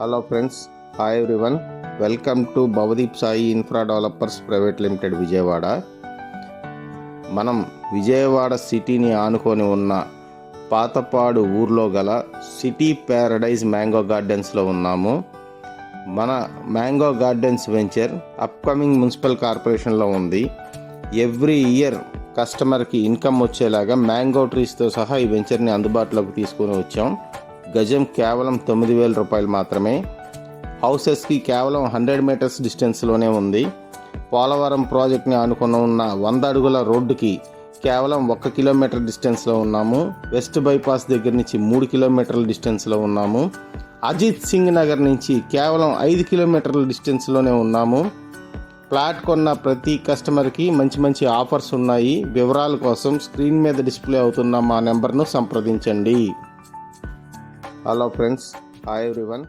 Hello friends hi everyone welcome to Bhavadeep Sai infra developers private limited Vijayawada మనం విజయవాడ సిటీని ఆనుకొని ఉన్న పాతపాడు ఊర్లో గల సిటీ ప్యారడైజ్ మ్యాంగో గార్డెన్స్లో ఉన్నాము. మన mango gardens venture upcoming municipal కార్పొరేషన్లో ఉంది. ఎవ్రీ ఇయర్ కస్టమర్కి ఇన్కమ్ వచ్చేలాగా మ్యాంగో ట్రీస్తో సహా ఈ వెంచర్ని అందుబాటులోకి తీసుకొని వచ్చాం. గజం కేవలం తొమ్మిది వేల రూపాయలు మాత్రమే. హౌసెస్కి కేవలం హండ్రెడ్ మీటర్స్ డిస్టెన్స్లోనే ఉంది. పోలవరం ప్రాజెక్ట్ని అనుకున్న ఉన్న వంద అడుగుల రోడ్డుకి కేవలం ఒక కిలోమీటర్ డిస్టెన్స్లో ఉన్నాము. వెస్ట్ బైపాస్ దగ్గర నుంచి మూడు కిలోమీటర్ల డిస్టెన్స్లో ఉన్నాము. అజిత్ సింగ్ నగర్ నుంచి కేవలం ఐదు కిలోమీటర్ల డిస్టెన్స్లోనే ఉన్నాము. ఫ్లాట్ కొన్న ప్రతి కస్టమర్కి మంచి మంచి ఆఫర్స్ ఉన్నాయి. వివరాల కోసం స్క్రీన్ మీద డిస్ప్లే అవుతున్న మా నెంబర్ను సంప్రదించండి. Hello friends hi everyone